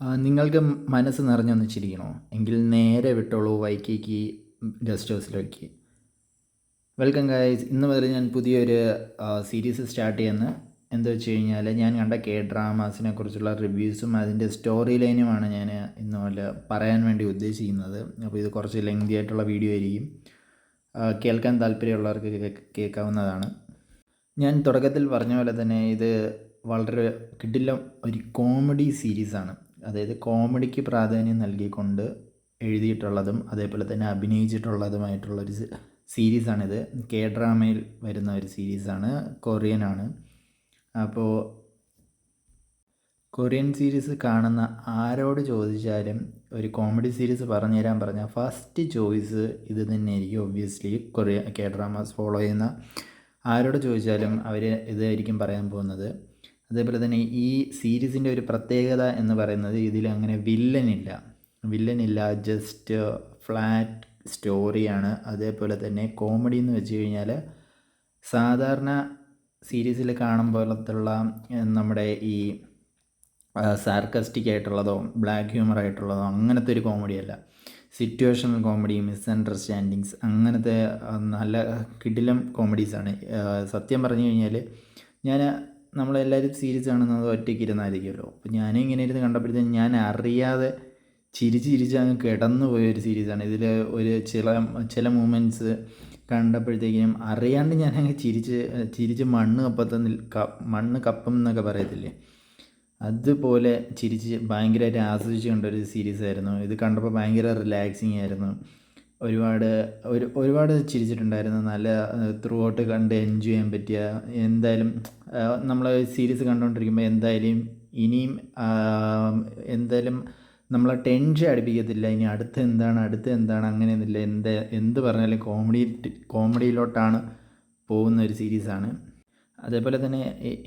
നിങ്ങൾക്ക് മനസ്സ് നിറഞ്ഞൊന്ന് ചിരിക്കണോ എങ്കിൽ നേരെ വിട്ടോളൂ വൈക്കിക്ക് ഗസ്റ്റ് ഹൗസിലേക്ക്. വെൽക്കം ഗൈസ് ഇന്ന് മുതൽ ഞാൻ പുതിയൊരു സീരീസ് സ്റ്റാർട്ട് ചെയ്യുന്ന. എന്താ വെച്ച് കഴിഞ്ഞാൽ ഞാൻ കണ്ട കെ ഡ്രാമാസിനെ കുറിച്ചുള്ള റിവ്യൂസും അതിന്റെ സ്റ്റോറി ലൈനുമാണ് ഞാൻ ഇന്ന് മുതൽ പറയാൻ വേണ്ടി ഉദ്ദേശിക്കുന്നത്. അപ്പോൾ ഇത് കുറച്ച് ലെങ്തി ആയിട്ടുള്ള വീഡിയോ ആയിരിക്കും. കേൾക്കാൻ താല്പര്യമുള്ളവർക്ക് കേൾക്കാവുന്നതാണ്. ഞാൻ തുടക്കത്തിൽ പറഞ്ഞ പോലെ തന്നെ ഇത് വളരെ കിട്ടില്ല ഒരു കോമഡി സീരീസാണ് അതായത് കോമഡിക്ക് പ്രാധാന്യം നൽകിക്കൊണ്ട് എഴുതിയിട്ടുള്ളതും അതേപോലെ തന്നെ അഭിനയിച്ചിട്ടുള്ളതുമായിട്ടുള്ളൊരു സീരീസാണിത്. കെ ഡ്രാമയിൽ വരുന്ന ഒരു സീരീസാണ്. കൊറിയനാണ് അപ്പോൾ കൊറിയൻ സീരീസ് കാണുന്ന ആരോട് ചോദിച്ചാലും ഒരു കോമഡി സീരീസ് പറഞ്ഞു തരാൻ പറഞ്ഞാൽ ഫസ്റ്റ് ചോയ്സ് ഇത് തന്നെയായിരിക്കും obviously Korea K dramas follow ചെയ്യുന്ന ആരോട് ചോദിച്ചാലും അവർ ഇതായിരിക്കും പറയാൻ പോകുന്നത്. അതേപോലെ തന്നെ ഈ സീരീസിന്റെ ഒരു പ്രത്യേകത എന്ന് പറയുന്നത് ഇതിൽ അങ്ങനെ വില്ലനില്ല വില്ലനില്ല ജസ്റ്റ് ഫ്ലാറ്റ് സ്റ്റോറിയാണ് അതേപോലെ തന്നെ കോമഡി എന്ന് വെച്ച് കഴിഞ്ഞാൽ സാധാരണ സീരീസിൽ കാണും പോലത്തുള്ള നമ്മുടെ ഈ സാർക്കസ്റ്റിക് ആയിട്ടുള്ളതോ ബ്ലാക്ക് ഹ്യൂമർ ആയിട്ടുള്ളതോ അങ്ങനത്തെ ഒരു കോമഡി അല്ല. സിറ്റുവേഷണൽ കോമഡി മിസ് അണ്ടർസ്റ്റാൻഡിങ്സ് അങ്ങനത്തെ നല്ല കിടിലം കോമഡീസാണ് സത്യം പറഞ്ഞു കഴിഞ്ഞാൽ ഞാൻ നമ്മളെല്ലാവരും സീരീസ് കാണുന്നത് ഒറ്റയ്ക്ക് ഇരുന്നായിരിക്കുമല്ലോ അപ്പോൾ ഞാനും ഇങ്ങനെ ഇരുന്ന് കണ്ടപ്പോഴത്തേക്കും ഞാൻ അറിയാതെ ചിരിച്ച് ചിരിച്ച് അങ്ങ് കിടന്നു പോയ ഒരു സീരീസാണ് ഇതിൽ ഒരു ചില ചില മൂമെന്റ്സ് കണ്ടപ്പോഴത്തേക്കിനും അറിയാണ്ട് ഞാൻ അങ്ങ് ചിരിച്ച് ചിരിച്ച് മണ്ണ് കപ്പത്ത് മണ്ണ് കപ്പം എന്നൊക്കെ പറയത്തില്ലേ? അതുപോലെ ചിരിച്ച് ഭയങ്കരമായിട്ട് ആസ്വദിച്ച് കണ്ട ഒരു സീരീസ് ആയിരുന്നു. ഇത് കണ്ടപ്പോൾ ഭയങ്കര റിലാക്സിങ് ആയിരുന്നു. ഒരുപാട് ഒരു ഒരുപാട് ചിരിച്ചിട്ടുണ്ടായിരുന്നു. നല്ല ത്രൂ ഔട്ട് കണ്ട് എൻജോയ് ചെയ്യാൻ പറ്റിയ എന്തായാലും നമ്മൾ സീരീസ് കണ്ടുകൊണ്ടിരിക്കുമ്പോൾ എന്തായാലും ഇനിയും എന്തായാലും നമ്മളെ ടെൻഷൻ അടുപ്പിക്കത്തില്ല. ഇനി അടുത്ത് എന്താണ് അടുത്ത് എന്താണ് അങ്ങനെയൊന്നുമില്ല എന്ത് എന്ത് പറഞ്ഞാലും കോമഡി കോമഡിയിലോട്ടാണ് പോകുന്ന ഒരു സീരീസാണ് അതേപോലെ തന്നെ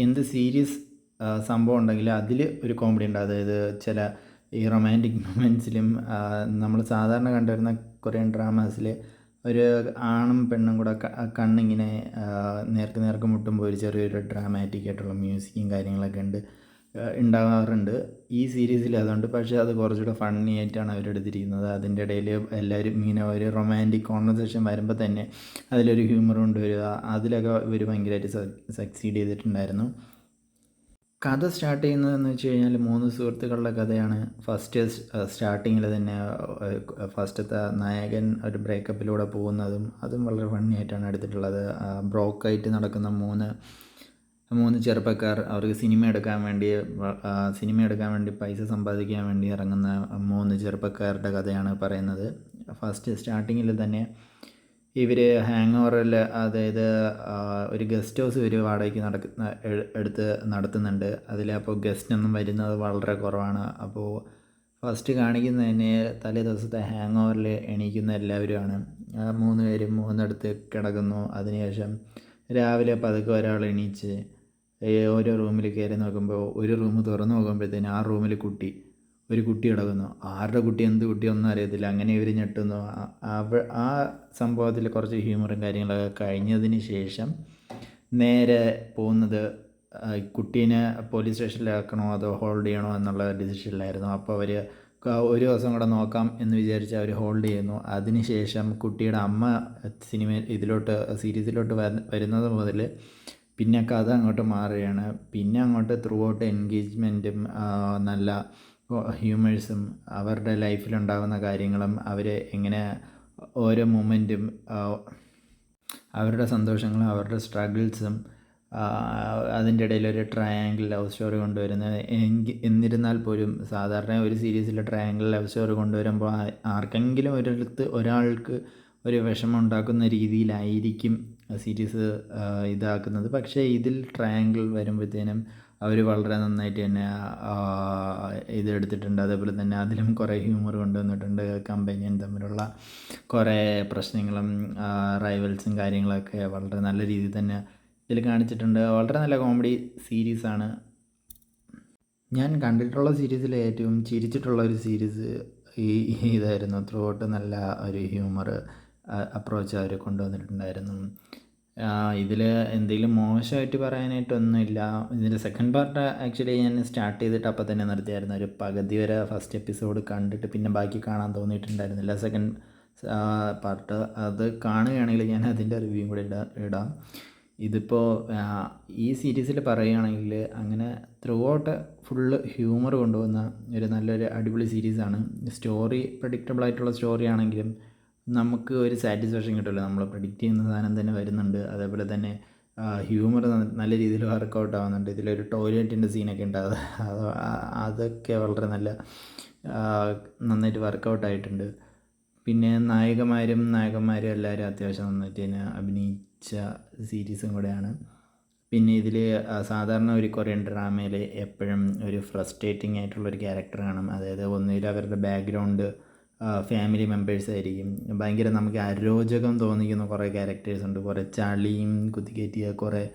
എന്ത് സീരീസ് സംഭവം ഉണ്ടെങ്കിൽ അതിൽ ഒരു കോമഡി ഉണ്ട്. അതായത് ചില ഈ റൊമാന്റിക് മൊമെൻസിലും നമ്മൾ സാധാരണ കണ്ടുവരുന്ന കൊറിയൻ ഡ്രാമാസിൽ ഒരു ആണും പെണ്ണും കൂടെ കണ്ണിങ്ങനെ നേർക്ക് നേർക്ക് മുട്ടുമ്പോൾ ഒരു ചെറിയൊരു ഡ്രാമാറ്റിക് ആയിട്ടുള്ള മ്യൂസിക്കും കാര്യങ്ങളൊക്കെ ഉണ്ട് ഉണ്ടാകാറുണ്ട് ഈ സീരീസിൽ അതുകൊണ്ട് പക്ഷേ അത് കുറച്ചുകൂടെ ഫണ്ണി ആയിട്ടാണ് അവരെടുത്തിരിക്കുന്നത് അതിന്റെ ഇടയിൽ എല്ലാവരും ഇങ്ങനെ ഒരു റൊമാന്റിക് കോൺവെർസേഷൻ വരുമ്പോൾ തന്നെ അതിലൊരു ഹ്യൂമർ കൊണ്ടുവരിക അതിലൊക്കെ ഇവർ ഭയങ്കരമായിട്ട് സക്സീഡ് ചെയ്തിട്ടുണ്ടായിരുന്നു. കഥ സ്റ്റാർട്ട് ചെയ്യുന്നതെന്ന് വെച്ച് കഴിഞ്ഞാൽ മൂന്ന് സുഹൃത്തുക്കളുടെ കഥയാണ്. ഫസ്റ്റ് സ്റ്റാർട്ടിങ്ങിൽ തന്നെ ഫസ്റ്റത്തെ നായകൻ ഒരു ബ്രേക്കപ്പിലൂടെ പോകുന്നതും അതും വളരെ ഫണ്ണി ആയിട്ടാണ് എടുത്തിട്ടുള്ളത്. ബ്രോക്കായിട്ട് നടക്കുന്ന മൂന്ന് മൂന്ന് ചെറുപ്പക്കാർ അവർക്ക് സിനിമ എടുക്കാൻ വേണ്ടി സിനിമ എടുക്കാൻ വേണ്ടി പൈസ സമ്പാദിക്കാൻ വേണ്ടി ഇറങ്ങുന്ന മൂന്ന് ചെറുപ്പക്കാരുടെ കഥയാണ് പറയുന്നത്. ഫസ്റ്റ് സ്റ്റാർട്ടിങ്ങിൽ തന്നെ ഇവർ ഹാങ് ഓവറിൽ അതായത് ഒരു ഗസ്റ്റ് ഹൗസ് ഇവർ വാടകയ്ക്ക് നടക്കുന്ന എടുത്ത് നടത്തുന്നുണ്ട്. അതിൽ അപ്പോൾ ഗസ്റ്റ് ഒന്നും വരുന്നത് വളരെ കുറവാണ്. അപ്പോൾ ഫസ്റ്റ് കാണിക്കുന്ന തന്നെ തലേ ദിവസത്തെ ഹാങ് ഓവറിൽ എണീക്കുന്ന എല്ലാവരുമാണ്. മൂന്ന് പേരും മൂന്നിടത്ത് കിടക്കുന്നു. അതിനുശേഷം രാവിലെ പതുക്കെ ഒരാൾ എണീച്ച് ഓരോ റൂമിൽ കയറി നോക്കുമ്പോൾ ഒരു റൂം തുറന്നു നോക്കുമ്പോഴത്തേന് ആ റൂമിൽ കുട്ടി. ഒരു കുട്ടി കിടക്കുന്നു ആരുടെ കുട്ടി എന്ത് കുട്ടി ഒന്നും അറിയത്തില്ല. അങ്ങനെ ഇവർ ഞെട്ടുന്നു. അവ ആ സംഭവത്തിൽ കുറച്ച് ഹ്യൂമറും കാര്യങ്ങളൊക്കെ കഴിഞ്ഞതിന് ശേഷം നേരെ പോകുന്നത് കുട്ടീനെ പോലീസ് സ്റ്റേഷനിലാക്കണോ അതോ ഹോൾഡ് ചെയ്യണോ എന്നുള്ള ഡിസിഷനിലായിരുന്നു അപ്പോൾ അവർ ഒരു ദിവസം കൂടെ നോക്കാം എന്ന് വിചാരിച്ച് അവർ ഹോൾഡ് ചെയ്യുന്നു. അതിനുശേഷം കുട്ടിയുടെ അമ്മ സിനിമ ഇതിലോട്ട് സീരീസിലോട്ട് വര- വരുന്നത് മുതൽ പിന്നെ കഥ അങ്ങോട്ട് മാറുകയാണ്. പിന്നെ അങ്ങോട്ട് ത്രൂ ഔട്ട് എൻഗേജ്മെന്റും നല്ല ഹ്യൂമേഴ്സും അവരുടെ ലൈഫിലുണ്ടാകുന്ന കാര്യങ്ങളും അവർ എങ്ങനെ ഓരോ മൊമെന്റും അവരുടെ സന്തോഷങ്ങളും അവരുടെ സ്ട്രഗിൾസും അതിന്റെ ഇടയിൽ ഒരു ട്രയാങ്കിൾ ലവ് സ്റ്റോറി കൊണ്ടുവരുന്നത് എങ്കിൽ എന്നിരുന്നാൽ പോലും സാധാരണ ഒരു സീരീസിൽ ട്രയാങ്കിൾ ലവ് സ്റ്റോറി കൊണ്ടുവരുമ്പോൾ ആർക്കെങ്കിലും ഒരിടത്ത് ഒരാൾക്ക് ഒരു വിഷമം ഉണ്ടാക്കുന്ന രീതിയിലായിരിക്കും സീരീസ് ഇതാക്കുന്നത്. പക്ഷേ ഇതിൽ ട്രയാങ്കിൾ വരുമ്പോഴത്തേനും അവർ വളരെ നന്നായിട്ട് തന്നെ ഇതെടുത്തിട്ടുണ്ട്. അതേപോലെ തന്നെ അതിലും കുറേ ഹ്യൂമർ കൊണ്ടുവന്നിട്ടുണ്ട്. കമ്പനിയൻ തമ്മിലുള്ള കുറേ പ്രശ്നങ്ങളും റൈവൽസും കാര്യങ്ങളൊക്കെ വളരെ നല്ല രീതിയിൽ തന്നെ ഇതിൽ കാണിച്ചിട്ടുണ്ട്. വളരെ നല്ല കോമഡി സീരീസാണ് ഞാൻ കണ്ടിട്ടുള്ള സീരീസിൽ ഏറ്റവും ചിരിച്ചിട്ടുള്ള ഒരു സീരീസ് ഈ ഇതായിരുന്നു. ത്രൂ ഔട്ട് നല്ല ഒരു ഹ്യൂമർ അപ്രോച്ച് അവർ കൊണ്ടുവന്നിട്ടുണ്ടായിരുന്നു. ഇതിൽ എന്തെങ്കിലും മോശമായിട്ട് പറയാനായിട്ടൊന്നുമില്ല. ഇതിന്റെ സെക്കൻഡ് പാർട്ട് ആക്ച്വലി ഞാൻ സ്റ്റാർട്ട് ചെയ്തിട്ട് അപ്പം തന്നെ നിർത്തിയായിരുന്നു. ഒരു പകുതി വരെ ഫസ്റ്റ് എപ്പിസോഡ് കണ്ടിട്ട് പിന്നെ ബാക്കി കാണാൻ തോന്നിയിട്ടുണ്ടായിരുന്നില്ല. സെക്കൻഡ് പാർട്ട് അത് കാണുകയാണെങ്കിൽ ഞാൻ അതിന്റെ റിവ്യൂ കൂടെ ഇടാം ഇടാം. ഇതിപ്പോൾ ഈ സീരീസിൽ പറയുകയാണെങ്കിൽ അങ്ങനെ ത്രൂ ഔട്ട് ഫുള്ള് ഹ്യൂമർ കൊണ്ടുവന്ന ഒരു നല്ലൊരു അടിപൊളി സീരീസാണ് സ്റ്റോറി പ്രഡിക്റ്റബിൾ ആയിട്ടുള്ള സ്റ്റോറി ആണെങ്കിലും നമുക്ക് ഒരു സാറ്റിസ്ഫാക്ഷൻ കിട്ടില്ല നമ്മൾ പ്രഡിക്റ്റ് ചെയ്യുന്ന സാധനം തന്നെ വരുന്നുണ്ട്. അതേപോലെ തന്നെ ഹ്യൂമർ നല്ല രീതിയിൽ വർക്കൗട്ട് ആവുന്നുണ്ട്. ഇതിലൊരു ടോയ്ലറ്റിന്റെ സീനൊക്കെ ഉണ്ട്. അത് അതൊക്കെ വളരെ നല്ല നന്നായിട്ട് വർക്കൗട്ട് ആയിട്ടുണ്ട്. പിന്നെ നായികമാരും നായകന്മാരും എല്ലാവരും അത്യാവശ്യം നന്നായിട്ട് തന്നെ അഭിനയിച്ച സീരീസും കൂടെയാണ്. പിന്നെ ഇതിൽ സാധാരണ ഒരു കൊറിയൻ ഡ്രാമയിൽ എപ്പോഴും ഒരു ഫ്രസ്ട്രേറ്റിംഗ് ആയിട്ടുള്ള ഒരു ക്യാരക്ടർ കാണും. അതായത് ഒന്നുകിൽ അവരുടെ ബാക്ക്ഗ്രൗണ്ട് ഫാമിലി മെമ്പേഴ്സ് ആയിരിക്കും. ഭയങ്കര നമുക്ക് അരോചകം തോന്നിക്കുന്ന കുറേ ക്യാരക്ടേഴ്സ് ഉണ്ട്. കുറേ ചളിയും കുത്തിക്കയറ്റിയ കുറേ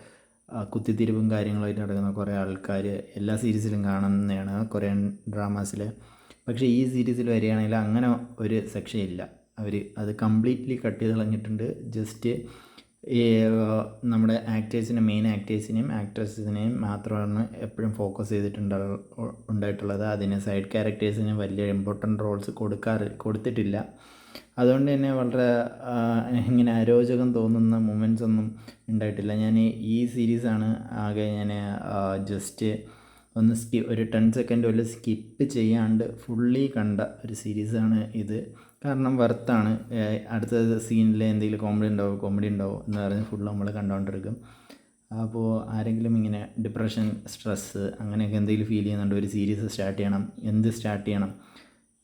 കുത്തിത്തിരിവും കാര്യങ്ങളായിട്ട് നടക്കുന്ന കുറേ ആൾക്കാർ എല്ലാ സീരീസിലും കാണുന്നതാണ് കൊറിയൻ ഡ്രാമാസിൽ പക്ഷേ ഈ സീരീസിൽ വരികയാണെങ്കിൽ അങ്ങനെ ഒരു സെക്ഷൻ ഇല്ല. അവർ അത് കംപ്ലീറ്റ്ലി കട്ട് ചെയ്ത് കളഞ്ഞിട്ടുണ്ട്. ജസ്റ്റ് ഈ നമ്മുടെ ആക്ടേഴ്സിനെ മെയിൻ ആക്ടേഴ്സിനെയും ആക്ട്രസിനെയും മാത്രമാണ് എപ്പോഴും ഫോക്കസ് ചെയ്തിട്ടുണ്ട് ഉണ്ടായിട്ടുള്ളത്. അതിന് സൈഡ് ക്യാരക്ടേഴ്സിന് വലിയ ഇമ്പോർട്ടന്റ് റോൾസ് കൊടുക്കാറ് കൊടുത്തിട്ടില്ല. അതുകൊണ്ട് തന്നെ വളരെ ഇങ്ങനെ അരോചകം തോന്നുന്ന മൂമെന്റ്സ് ഒന്നും ഉണ്ടായിട്ടില്ല. ഞാൻ ഈ സീരീസാണ് ആകെ ഞാൻ ജസ്റ്റ് ഒന്ന് സ്കി ഒരു ടെൻ സെക്കൻഡ് വല്ല സ്കിപ്പ് ചെയ്യാണ്ട് ഫുള്ളി കണ്ട ഒരു സീരീസാണ് ഇത്. കാരണം വർത്താണ് അടുത്ത സീനിൽ എന്തെങ്കിലും കോമഡി ഉണ്ടാവും? കോമഡി ഉണ്ടാവും? എന്ന് പറഞ്ഞ് ഫുൾ നമ്മൾ കണ്ടുകൊണ്ടിരിക്കും അപ്പോൾ ആരെങ്കിലും ഇങ്ങനെ ഡിപ്രഷൻ സ്ട്രെസ്സ് അങ്ങനെയൊക്കെ എന്തെങ്കിലും ഫീൽ ചെയ്യുന്നുണ്ട് ഒരു സീരീസ് സ്റ്റാർട്ട് ചെയ്യണം എന്ത് സ്റ്റാർട്ട് ചെയ്യണം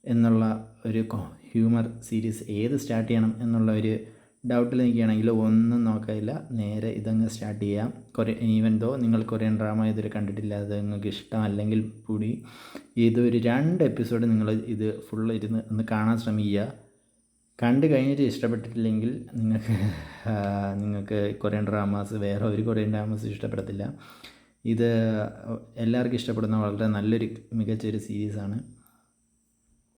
എന്നുള്ള ഒരു ഹ്യൂമർ സീരീസ് ഏത് സ്റ്റാർട്ട് ചെയ്യണം എന്നുള്ള ഒരു ഡൗട്ടിൽ നിൽക്കുകയാണെങ്കിൽ ഒന്നും നോക്കാനില്ല. നേരെ ഇതങ്ങ് സ്റ്റാർട്ട് ചെയ്യാം. കൊറിയ ഈവൻ ദോ നിങ്ങൾ കൊറിയൻ ഡ്രാമ ഇതുവരെ കണ്ടിട്ടില്ല അത് നിങ്ങൾക്ക് ഇഷ്ടമല്ലെങ്കിൽ കൂടി ഇതൊരു രണ്ട് എപ്പിസോഡ് നിങ്ങൾ ഇത് ഫുൾ ഇരുന്ന് ഒന്ന് കാണാൻ ശ്രമിക്കുക. കണ്ടു കഴിഞ്ഞിട്ട് ഇഷ്ടപ്പെട്ടിട്ടില്ലെങ്കിൽ നിങ്ങൾക്ക് നിങ്ങൾക്ക് കൊറിയൻ ഡ്രാമാസ് വേറെ ഒരു കൊറിയൻ ഡ്രാമാസ് ഇഷ്ടപ്പെടത്തില്ല. ഇത് എല്ലാവർക്കും ഇഷ്ടപ്പെടുന്ന വളരെ നല്ലൊരു മികച്ചൊരു സീരീസാണ്